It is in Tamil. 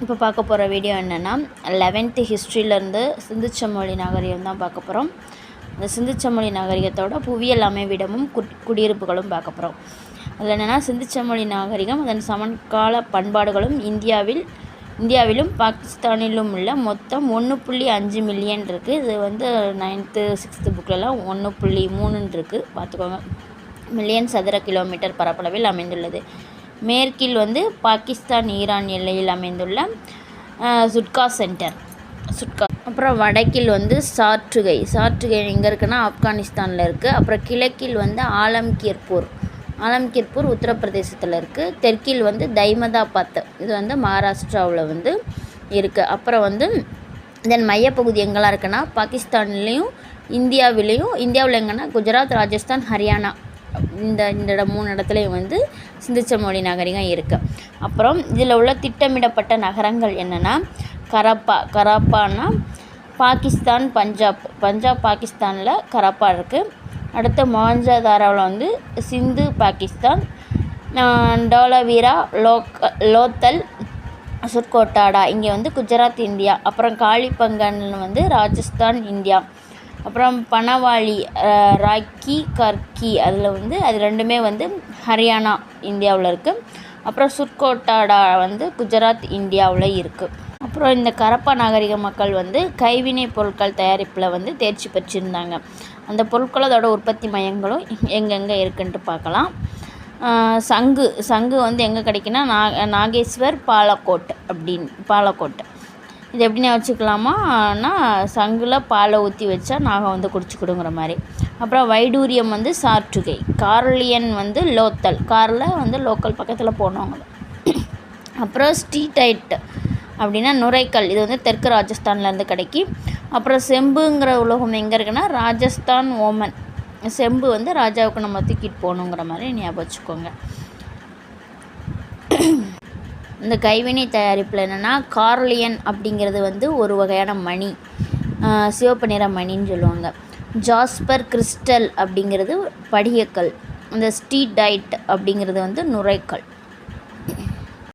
இப்போ பார்க்க போகிற வீடியோ என்னென்னா லெவன்த்து ஹிஸ்ட்ரியிலேருந்து சிந்துச்சமொழி நாகரிகம் தான் பார்க்க போகிறோம். இந்த சிந்துச்சமொழி நாகரிகத்தோட புவியியல் அமைவிடமும் குட் குடியிருப்புகளும் பார்க்க போகிறோம். அதில் என்னென்னா சிந்துச்சமொழி நாகரிகம் அதன் சமகால பண்பாடுகளும் இந்தியாவில் இந்தியாவிலும் பாகிஸ்தானிலும் உள்ள மொத்தம் ஒன்று புள்ளி அஞ்சு மில்லியன் இருக்குது இது வந்து நைன்த்து சிக்ஸ்த்து புக்கிலலாம் ஒன்று புள்ளி மூணுன்னு இருக்குது பார்த்துக்கோங்க. மில்லியன் சதுர கிலோமீட்டர் பரப்பளவில் அமைந்துள்ளது. மேற்கில் வந்து பாகிஸ்தான் ஈரான் எல்லையில் அமைந்துள்ள சுட்கா சென்டர். சுட்கா. அப்புறம் வடக்கில் வந்து சாற்றுகை. சாற்றுகை எங்கே இருக்குன்னா ஆப்கானிஸ்தானில் இருக்குது அப்புறம் கிழக்கில் வந்து ஆலம்கீர்பூர். ஆலம்கீர்பூர் உத்தரப்பிரதேசத்தில் இருக்குது தெற்கில் வந்து தைமதாபாத். இது வந்து மகாராஷ்டிராவில் வந்து இருக்குது அப்புறம் வந்து இதன் மையப்பகுதி எங்கெல்லாம் இருக்குன்னா பாகிஸ்தான்லேயும் இந்தியாவிலேயும் இந்தியாவில் எங்கன்னா குஜராத் ராஜஸ்தான் ஹரியானா. இந்த இந்த இடம் மூணு இடத்துலையும் வந்து சிந்துச்சமொழி நாகரிகம் இருக்குது அப்புறம் இதில் உள்ள திட்டமிடப்பட்ட நகரங்கள் என்னென்னா கரப்பா கராப்பான்னா பாகிஸ்தான் பஞ்சாப். பஞ்சாப் பாகிஸ்தானில் கரப்பா இருக்குது அடுத்து மாஞ்சாதாராவில் வந்து சிந்து பாகிஸ்தான். டோலவீரா லோக் லோத்தல் சுர்கோட்டாடா இங்கே வந்து குஜராத் இந்தியா. அப்புறம் காளிபங்கன் வந்து ராஜஸ்தான் இந்தியா. அப்புறம் பனவாளி ராக்கி கர்கி அதில் வந்து அது ரெண்டுமே வந்து ஹரியானா இந்தியாவில் இருக்குது அப்புறம் சுர்கோட்டாடா வந்து குஜராத் இந்தியாவில் இருக்குது அப்புறம் இந்த கரப்பா நாகரிக மக்கள் வந்து கைவினைப் பொருட்கள் தயாரிப்பில் வந்து தேர்ச்சி பெற்றிருந்தாங்க. அந்த பொருட்கள் அதோட உற்பத்தி மையங்களும் எங்கெங்கே இருக்குன்ட்டு பார்க்கலாம் சங்கு சங்கு வந்து எங்கே கிடைக்குன்னா நா நாகேஸ்வர் பாலக்கோட் அப்படின்னு பாலக்கோட் இது எப்படின்னு வச்சுக்கலாமான்னா சங்கில் பாலை ஊற்றி வச்சா நாகம் வந்து குடிச்சுக்கிடுங்கிற மாதிரி. அப்புறம் வைடூரியம் வந்து சார்டுகை கார்லியன் வந்து லோத்தல். காரில் வந்து லோக்கல் பக்கத்தில் போனவங்க. அப்புறம் ஸ்டீடைட் அப்படின்னா நுரைக்கல் இது வந்து தெற்கு ராஜஸ்தான்லேருந்து கிடைக்கி. அப்புறம் செம்புங்கிற உலோகம் எங்கே இருக்குன்னா ராஜஸ்தான் ஓமன். செம்பு வந்து ராஜாவுக்கு நம்ம தூக்கிட்டு போகணுங்கிற மாதிரி ஞாபகம் வச்சுக்கோங்க. இந்த கைவினை தயாரிப்பில் என்னென்னா கார்லியன் அப்படிங்கிறது வந்து ஒரு வகையான மணி சிவப்பு நிற மணின்னு சொல்லுவாங்க. ஜாஸ்பர் கிறிஸ்டல் அப்படிங்கிறது படிகக்கல். இந்த ஸ்டீடைட் அப்படிங்கிறது வந்து நுரைக்கல்.